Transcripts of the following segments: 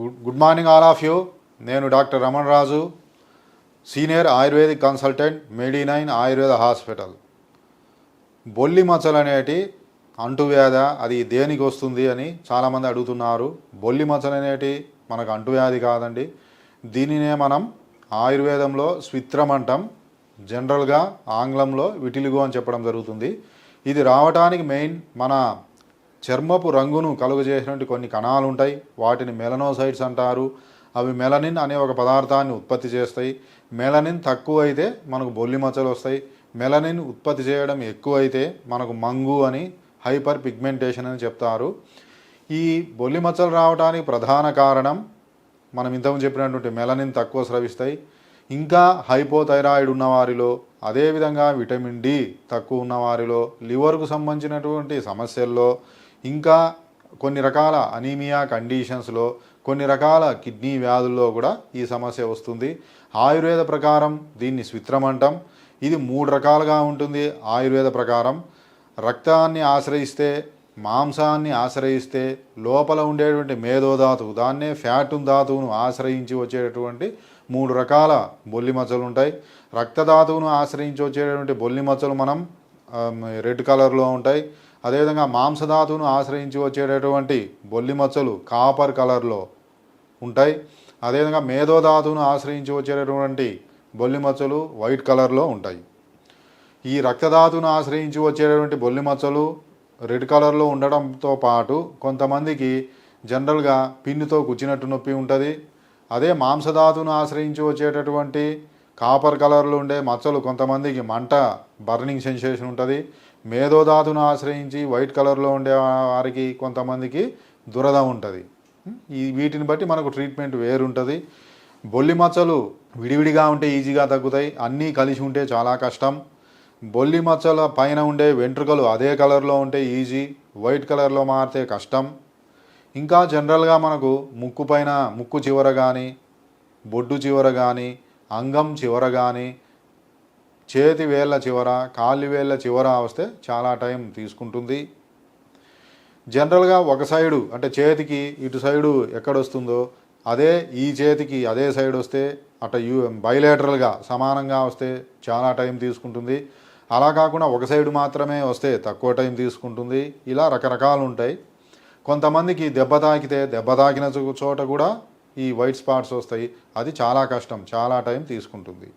Good good morning all of you నేను doctor Raman Raju senior ayurvedic consultant Medi nine Ayurveda hospital. బొల్లి మచ్చలు అనేటి అంటువ్యాధ అది దేనికి వస్తుంది అని చాలామంది అడుగుతున్నారు. బొల్లి మచ్చలు అనేటి మనకు అంటువ్యాధి కాదండి. దీనినే మనం ఆయుర్వేదంలో స్విత్రం అంటాం. జనరల్గా ఆంగ్లంలో విటిలిగో అని చెప్పడం జరుగుతుంది. ఇది రావటానికి మెయిన్ మన చర్మపు రంగును కలుగజేసినటువంటి కొన్ని కణాలు ఉంటాయి. వాటిని మెలనోసైట్స్ అంటారు. అవి మెలనిన్ అనే ఒక పదార్థాన్ని ఉత్పత్తి చేస్తాయి. మెలనిన్ తక్కువ అయితే మనకు బొల్లి మచ్చలు వస్తాయి. మెలనిన్ ఉత్పత్తి చేయడం ఎక్కువ అయితే మనకు మంగు అని హైపర్ పిగ్మెంటేషన్ అని చెప్తారు. ఈ బొల్లి మచ్చలు రావడానికి ప్రధాన కారణం మనం ఇంతకుముందు చెప్పినటువంటి మెలనిన్ తక్కువ స్రవిస్తాయి. ఇంకా హైపోథైరాయిడ్ ఉన్న వారిలో అదేవిధంగా విటమిన్ డి తక్కువ ఉన్న వారిలో లివర్కు సంబంధించినటువంటి సమస్యల్లో ఇంకా కొన్ని రకాల అనీమియా కండిషన్స్లో కొన్ని రకాల కిడ్నీ వ్యాధుల్లో కూడా ఈ సమస్య వస్తుంది. ఆయుర్వేద ప్రకారం దీన్ని స్విత్రం అంటాం ఇది మూడు రకాలుగా ఉంటుంది. ఆయుర్వేద ప్రకారం రక్తాన్ని ఆశ్రయిస్తే మాంసాన్ని ఆశ్రయిస్తే లోపల ఉండేటువంటి మేధోధాతువు దాన్నే ఫ్యాటున్ ధాతువును ఆశ్రయించి వచ్చేటటువంటి మూడు రకాల బొల్లి మచ్చలు ఉంటాయి. రక్తధాతువును ఆశ్రయించి వచ్చేటటువంటి బొల్లి మచ్చలు మనం రెడ్ కలర్లో ఉంటాయి. అదేవిధంగా మాంసధాతువును ఆశ్రయించి వచ్చేటటువంటి బొల్లి మచ్చలు కాపర్ కలర్లో ఉంటాయి. అదేవిధంగా మేధోధాతువును ఆశ్రయించి వచ్చేటటువంటి బొల్లి మచ్చలు వైట్ కలర్లో ఉంటాయి. ఈ రక్తధాతువును ఆశ్రయించి వచ్చేటటువంటి బొల్లి మచ్చలు రెడ్ కలర్లో ఉండడంతో పాటు కొంతమందికి జనరల్గా పిన్నుతో కుచ్చినట్టు నొప్పి ఉంటుంది. అదే మాంసధాతువును ఆశ్రయించి వచ్చేటటువంటి కాపర్ కలర్లో ఉండే మచ్చలు కొంతమందికి మంట బర్నింగ్ సెన్సేషన్ ఉంటుంది. మేధోధాతును ఆశ్రయించి వైట్ కలర్లో ఉండే వారికి కొంతమందికి దురద ఉంటుంది. ఈ వీటిని బట్టి మనకు ట్రీట్మెంట్ వేరుంటుంది. బొల్లి మచ్చలు విడివిడిగా ఉంటే ఈజీగా తగ్గుతాయి. అన్నీ కలిసి ఉంటే చాలా కష్టం. బొల్లి మచ్చల పైన ఉండే వెంట్రుకలు అదే కలర్లో ఉంటే ఈజీ. వైట్ కలర్లో మారితే కష్టం. ఇంకా జనరల్గా మనకు ముక్కు పైన ముక్కు చివర కానీ బొడ్డు చివర కానీ అంగం చివర కానీ చేతి వేళ్ళ చివర కాళ్ళు వేళ్ళ చివర వస్తే చాలా టైం తీసుకుంటుంది. జనరల్గా ఒక సైడు అంటే చేతికి ఇటు సైడు ఎక్కడొస్తుందో అదే ఈ చేతికి అదే సైడ్ వస్తే అట యూ బయలేటరల్గా సమానంగా వస్తే చాలా టైం తీసుకుంటుంది. అలా కాకుండా ఒక సైడు మాత్రమే వస్తే తక్కువ టైం తీసుకుంటుంది. ఇలా రకరకాలు ఉంటాయి. కొంతమందికి దెబ్బ తాకితే దెబ్బ తాకిన చోట కూడా ఈ వైట్ స్పాట్స్ వస్తాయి. అది చాలా కష్టం చాలా టైం తీసుకుంటుంది.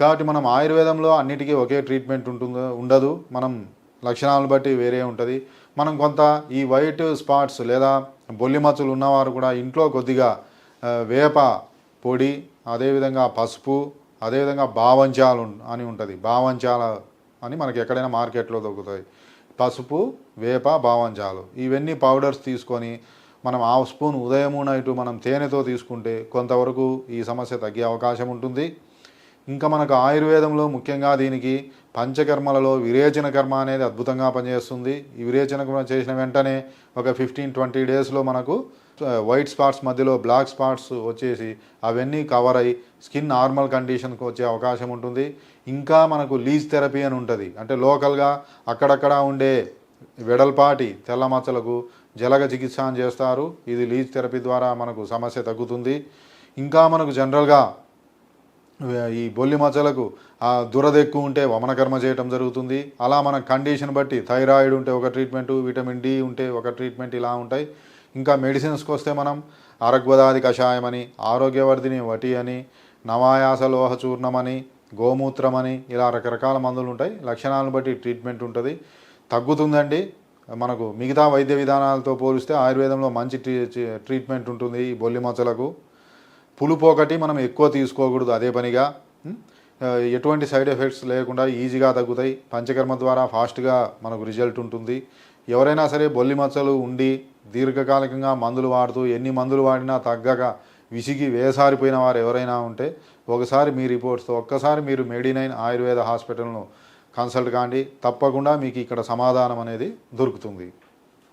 కాబట్టి మనం ఆయుర్వేదంలో అన్నిటికీ ఒకే ట్రీట్మెంట్ ఉంటుందో ఉండదు. మనం లక్షణాలను బట్టి వేరే ఉంటుంది. మనం కొంత ఈ వైట్ స్పాట్స్ లేదా బొల్లి మచ్చలు ఉన్నవారు కూడా ఇంట్లో కొద్దిగా వేప పొడి అదేవిధంగా పసుపు అదేవిధంగా బావంచాలు అని ఉంటుంది. బావంచాల అని మనకి ఎక్కడైనా మార్కెట్లో దొరుకుతాయి. పసుపు వేప బావంచాలు ఇవన్నీ పౌడర్స్ తీసుకొని మనం హాఫ్ స్పూన్ ఉదయము నైటు మనం తేనెతో తీసుకుంటే కొంతవరకు ఈ సమస్య తగ్గే అవకాశం ఉంటుంది. ఇంకా మనకు ఆయుర్వేదంలో ముఖ్యంగా దీనికి పంచకర్మలలో విరేచన కర్మ అనేది అద్భుతంగా పనిచేస్తుంది. ఈ విరేచన కర్మ చేసిన వెంటనే ఒక ఫిఫ్టీన్ ట్వంటీ డేస్లో మనకు వైట్ స్పాట్స్ మధ్యలో బ్లాక్ స్పాట్స్ వచ్చేసి అవన్నీ కవర్ అయ్యి స్కిన్ నార్మల్ కండిషన్కి వచ్చే అవకాశం ఉంటుంది. ఇంకా మనకు లీజ్ థెరపీ అని ఉంటుంది. అంటే లోకల్గా అక్కడక్కడ ఉండే వెడల్పాటి తెల్ల మచ్చలకు జలగ చికిత్స అని చేస్తారు. ఇది లీజ్ థెరపీ ద్వారా మనకు సమస్య తగ్గుతుంది. ఇంకా మనకు జనరల్గా ఈ బొల్లి మచ్చలకు ఆ దురద ఎక్కువ ఉంటే వమనకర్మ చేయటం జరుగుతుంది. అలా మన కండిషన్ బట్టి థైరాయిడ్ ఉంటే ఒక ట్రీట్మెంట్ విటమిన్ డి ఉంటే ఒక ట్రీట్మెంట్ ఇలా ఉంటాయి. ఇంకా మెడిసిన్స్కి వస్తే మనం అరగ్వదాది కషాయం అని ఆరోగ్యవర్ధిని వటి అని నవాయాస లోహ చూర్ణం అని ఇలా రకరకాల మందులు ఉంటాయి. లక్షణాలను బట్టి ట్రీట్మెంట్ ఉంటుంది. తగ్గుతుందండి. మనకు మిగతా వైద్య విధానాలతో పోలిస్తే ఆయుర్వేదంలో మంచి ట్రీ ట్రీట్మెంట్ ఉంటుంది ఈ బొల్లి మచ్చలకు. పులుపు ఒకటి మనం ఎక్కువ తీసుకోకూడదు అదే పనిగా. ఎటువంటి సైడ్ ఎఫెక్ట్స్ లేకుండా ఈజీగా తగ్గుతాయి. పంచకర్మ ద్వారా ఫాస్ట్గా మనకు రిజల్ట్ ఉంటుంది. ఎవరైనా సరే బొల్లి మచ్చలు ఉండి దీర్ఘకాలికంగా మందులు వాడుతూ ఎన్ని మందులు వాడినా తగ్గక విసిగి వేసారిపోయిన వారు ఎవరైనా ఉంటే ఒకసారి మీ రిపోర్ట్స్తో ఒక్కసారి మీరు మెడి నైన్ ఆయుర్వేద హాస్పిటల్ను కన్సల్ట్ కాండి. తప్పకుండా మీకు ఇక్కడ సమాధానం అనేది దొరుకుతుంది.